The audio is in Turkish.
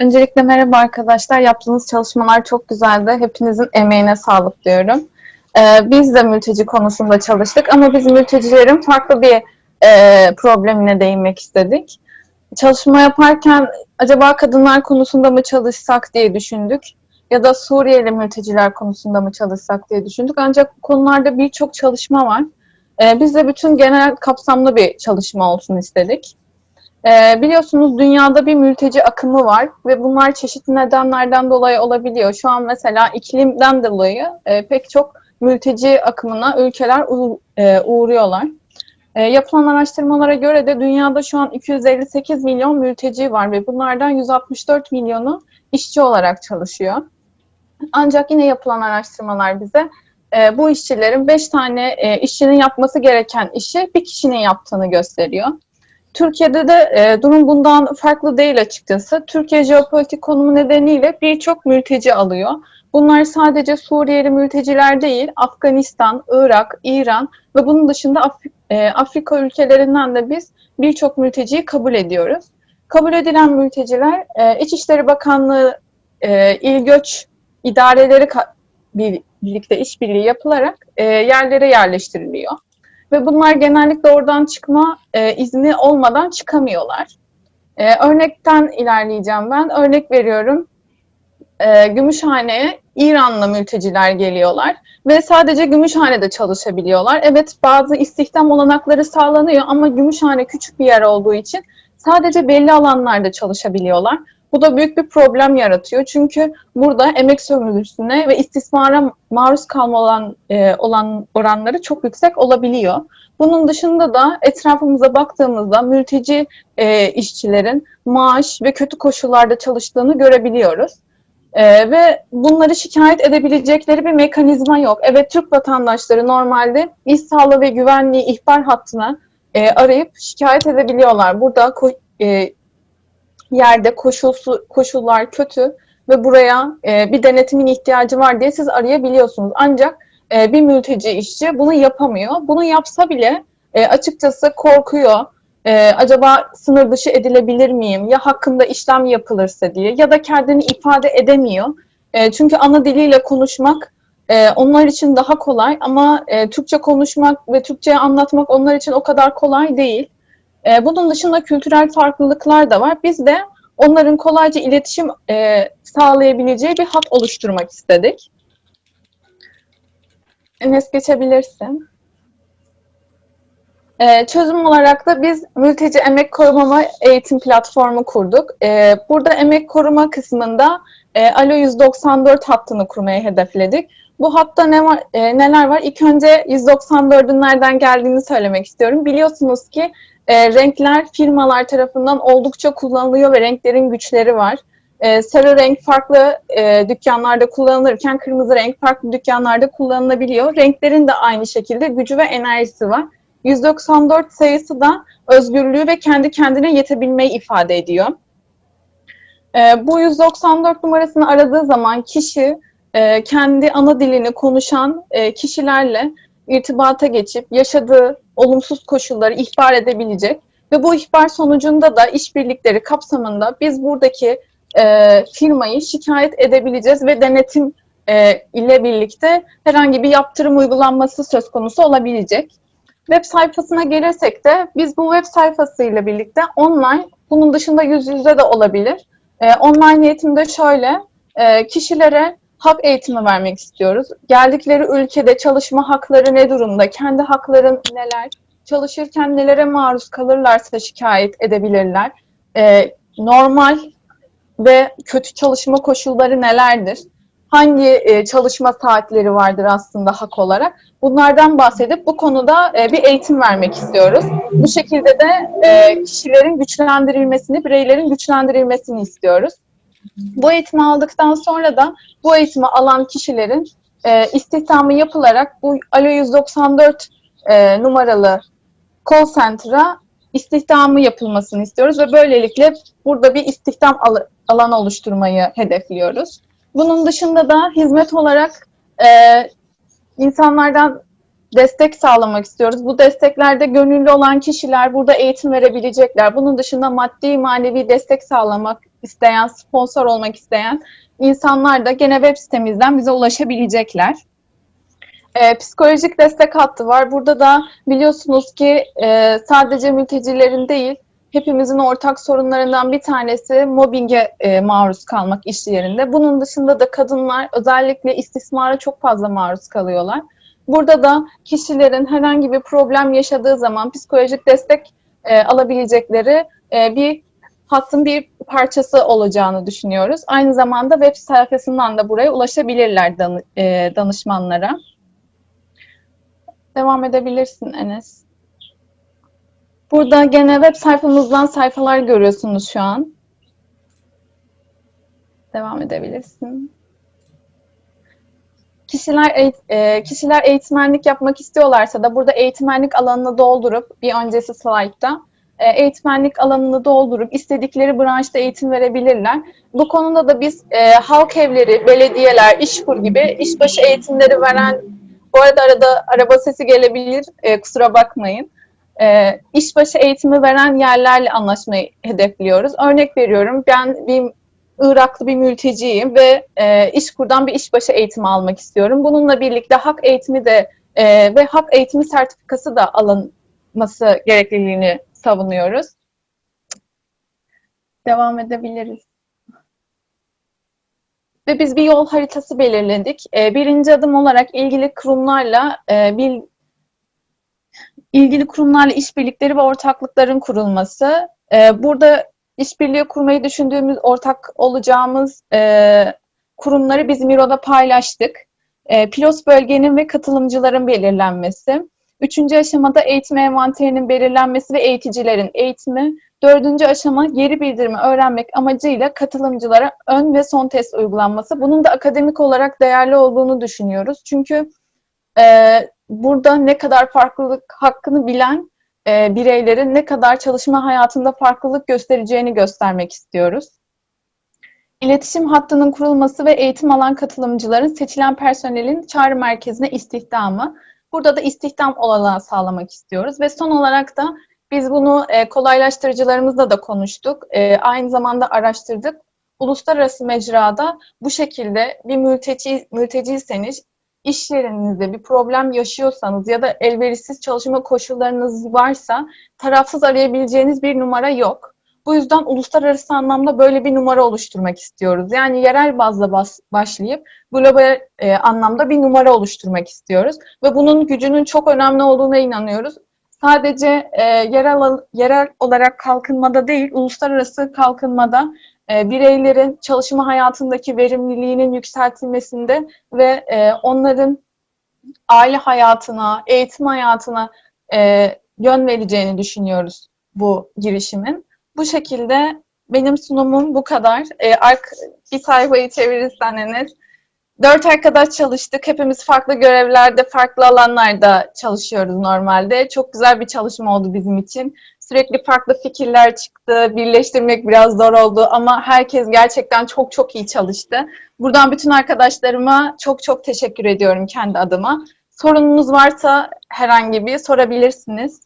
Öncelikle merhaba arkadaşlar. Yaptığınız çalışmalar çok güzeldi. Hepinizin emeğine sağlık diyorum. Ee, biz de mülteci konusunda çalıştık ama biz mültecilerin farklı bir e, problemine değinmek istedik. Çalışma yaparken acaba kadınlar konusunda mı çalışsak diye düşündük ya da Suriyeli mülteciler konusunda mı çalışsak diye düşündük. Ancak bu konularda birçok çalışma var. Ee, biz de bütün genel kapsamlı bir çalışma olsun istedik. Ee, biliyorsunuz dünyada bir mülteci akımı var ve bunlar çeşitli nedenlerden dolayı olabiliyor. Şu an mesela iklimden dolayı e, pek çok mülteci akımına ülkeler uğ- e, uğruyorlar. E, yapılan araştırmalara göre de dünyada şu an 258 milyon mülteci var ve bunlardan 164 milyonu işçi olarak çalışıyor. Ancak yine yapılan araştırmalar bize e, bu işçilerin 5 tane e, işçinin yapması gereken işi bir kişinin yaptığını gösteriyor. Türkiye'de de e, durum bundan farklı değil açıkçası. Türkiye jeopolitik konumu nedeniyle birçok mülteci alıyor. Bunlar sadece Suriyeli mülteciler değil, Afganistan, Irak, İran ve bunun dışında Af- e, Afrika ülkelerinden de biz birçok mülteciyi kabul ediyoruz. Kabul edilen mülteciler e, İçişleri Bakanlığı e, İl Göç idareleri birlikte işbirliği yapılarak e, yerlere yerleştiriliyor. Ve bunlar genellikle oradan çıkma e, izni olmadan çıkamıyorlar. E, örnekten ilerleyeceğim ben. Örnek veriyorum. E, Gümüşhane'ye İranlı mülteciler geliyorlar ve sadece Gümüşhane'de çalışabiliyorlar. Evet bazı istihdam olanakları sağlanıyor ama Gümüşhane küçük bir yer olduğu için sadece belli alanlarda çalışabiliyorlar. Bu da büyük bir problem yaratıyor. Çünkü burada emek sömürüsüne ve istismara maruz kalma olan, e, olan oranları çok yüksek olabiliyor. Bunun dışında da etrafımıza baktığımızda mülteci e, işçilerin maaş ve kötü koşullarda çalıştığını görebiliyoruz. E, ve bunları şikayet edebilecekleri bir mekanizma yok. Evet Türk vatandaşları normalde iş sağlığı ve güvenliği ihbar hattına e, arayıp şikayet edebiliyorlar. Burada e, yerde koşulsu, koşullar kötü ve buraya e, bir denetimin ihtiyacı var diye siz arayabiliyorsunuz. Ancak e, bir mülteci işçi bunu yapamıyor. Bunu yapsa bile e, açıkçası korkuyor. E, acaba sınır dışı edilebilir miyim? Ya hakkında işlem yapılırsa diye ya da kendini ifade edemiyor. E, çünkü ana diliyle konuşmak e, onlar için daha kolay ama e, Türkçe konuşmak ve Türkçe anlatmak onlar için o kadar kolay değil. E, bunun dışında kültürel farklılıklar da var. Biz de onların kolayca iletişim e, sağlayabileceği bir hat oluşturmak istedik. Enes geçebilirsin. E, çözüm olarak da biz mülteci emek koruma eğitim platformu kurduk. E, burada emek koruma kısmında e, Alo 194 hattını kurmayı hedefledik. Bu hatta ne var, e, neler var? İlk önce 194'ün nereden geldiğini söylemek istiyorum. Biliyorsunuz ki e, renkler firmalar tarafından oldukça kullanılıyor ve renklerin güçleri var. E, sarı renk farklı e, dükkanlarda kullanılırken kırmızı renk farklı dükkanlarda kullanılabiliyor. Renklerin de aynı şekilde gücü ve enerjisi var. 194 sayısı da özgürlüğü ve kendi kendine yetebilmeyi ifade ediyor. E, bu 194 numarasını aradığı zaman kişi e, kendi ana dilini konuşan e, kişilerle irtibata geçip yaşadığı olumsuz koşulları ihbar edebilecek ve bu ihbar sonucunda da işbirlikleri kapsamında biz buradaki e, firmayı şikayet edebileceğiz ve denetim e, ile birlikte herhangi bir yaptırım uygulanması söz konusu olabilecek. Web sayfasına gelirsek de biz bu web sayfasıyla birlikte online, bunun dışında yüz yüze de olabilir. E, online eğitimde şöyle, e, kişilere hak eğitimi vermek istiyoruz. Geldikleri ülkede çalışma hakları ne durumda, kendi hakların neler, çalışırken nelere maruz kalırlarsa şikayet edebilirler. Ee, normal ve kötü çalışma koşulları nelerdir? Hangi e, çalışma saatleri vardır aslında hak olarak? Bunlardan bahsedip bu konuda e, bir eğitim vermek istiyoruz. Bu şekilde de e, kişilerin güçlendirilmesini, bireylerin güçlendirilmesini istiyoruz. Bu eğitimi aldıktan sonra da bu eğitimi alan kişilerin e, istihdamı yapılarak bu Alo 194 e, numaralı call center'a istihdamı yapılmasını istiyoruz ve böylelikle burada bir istihdam al- alanı oluşturmayı hedefliyoruz. Bunun dışında da hizmet olarak e, insanlardan destek sağlamak istiyoruz. Bu desteklerde gönüllü olan kişiler burada eğitim verebilecekler. Bunun dışında maddi manevi destek sağlamak isteyen, sponsor olmak isteyen insanlar da gene web sitemizden bize ulaşabilecekler. Ee, psikolojik destek hattı var. Burada da biliyorsunuz ki e, sadece mültecilerin değil, hepimizin ortak sorunlarından bir tanesi mobbinge e, maruz kalmak iş yerinde. Bunun dışında da kadınlar özellikle istismara çok fazla maruz kalıyorlar. Burada da kişilerin herhangi bir problem yaşadığı zaman psikolojik destek e, alabilecekleri e, bir hattın bir parçası olacağını düşünüyoruz. Aynı zamanda web sayfasından da buraya ulaşabilirler danı- e, danışmanlara. Devam edebilirsin Enes. Burada gene web sayfamızdan sayfalar görüyorsunuz şu an. Devam edebilirsin. Kişiler e, kişiler eğitmenlik yapmak istiyorlarsa da burada eğitmenlik alanını doldurup bir öncesi slaytta e, eğitmenlik alanını doldurup istedikleri branşta eğitim verebilirler. Bu konuda da biz e, halk evleri, belediyeler, işkur gibi işbaşı eğitimleri veren bu arada arada araba sesi gelebilir, e, kusura bakmayın. E, işbaşı eğitimi veren yerlerle anlaşmayı hedefliyoruz. Örnek veriyorum, ben bir Iraklı bir mülteciyim ve e, İşkur'dan bir işbaşı eğitimi almak istiyorum. Bununla birlikte hak eğitimi de e, ve hak eğitimi sertifikası da alınması gerekliliğini savunuyoruz. Devam edebiliriz. Ve biz bir yol haritası belirledik. E, birinci adım olarak ilgili kurumlarla e, bir ilgili kurumlarla işbirlikleri ve ortaklıkların kurulması. E, burada işbirliği kurmayı düşündüğümüz, ortak olacağımız e, kurumları biz Miro'da paylaştık. E, pilot bölgenin ve katılımcıların belirlenmesi. Üçüncü aşamada eğitim envanterinin belirlenmesi ve eğiticilerin eğitimi. Dördüncü aşama geri bildirimi öğrenmek amacıyla katılımcılara ön ve son test uygulanması. Bunun da akademik olarak değerli olduğunu düşünüyoruz. Çünkü e, burada ne kadar farklılık hakkını bilen e, bireylerin ne kadar çalışma hayatında farklılık göstereceğini göstermek istiyoruz. İletişim hattının kurulması ve eğitim alan katılımcıların seçilen personelin çağrı merkezine istihdamı. Burada da istihdam olanağı sağlamak istiyoruz ve son olarak da biz bunu e, kolaylaştırıcılarımızla da konuştuk. E, aynı zamanda araştırdık. Uluslararası mecrada bu şekilde bir mülteci, mülteciyseniz iş yerinizde bir problem yaşıyorsanız ya da elverişsiz çalışma koşullarınız varsa tarafsız arayabileceğiniz bir numara yok. Bu yüzden uluslararası anlamda böyle bir numara oluşturmak istiyoruz. Yani yerel bazda bas, başlayıp global e, anlamda bir numara oluşturmak istiyoruz. Ve bunun gücünün çok önemli olduğuna inanıyoruz. Sadece e, yerel, yerel olarak kalkınmada değil, uluslararası kalkınmada e, bireylerin çalışma hayatındaki verimliliğinin yükseltilmesinde ve e, onların aile hayatına, eğitim hayatına e, yön vereceğini düşünüyoruz bu girişimin. Bu şekilde benim sunumum bu kadar. Ark, bir sayfayı çevirirsen Enes. Dört arkadaş çalıştık. Hepimiz farklı görevlerde, farklı alanlarda çalışıyoruz normalde. Çok güzel bir çalışma oldu bizim için. Sürekli farklı fikirler çıktı. Birleştirmek biraz zor oldu ama herkes gerçekten çok çok iyi çalıştı. Buradan bütün arkadaşlarıma çok çok teşekkür ediyorum kendi adıma. Sorununuz varsa herhangi bir sorabilirsiniz.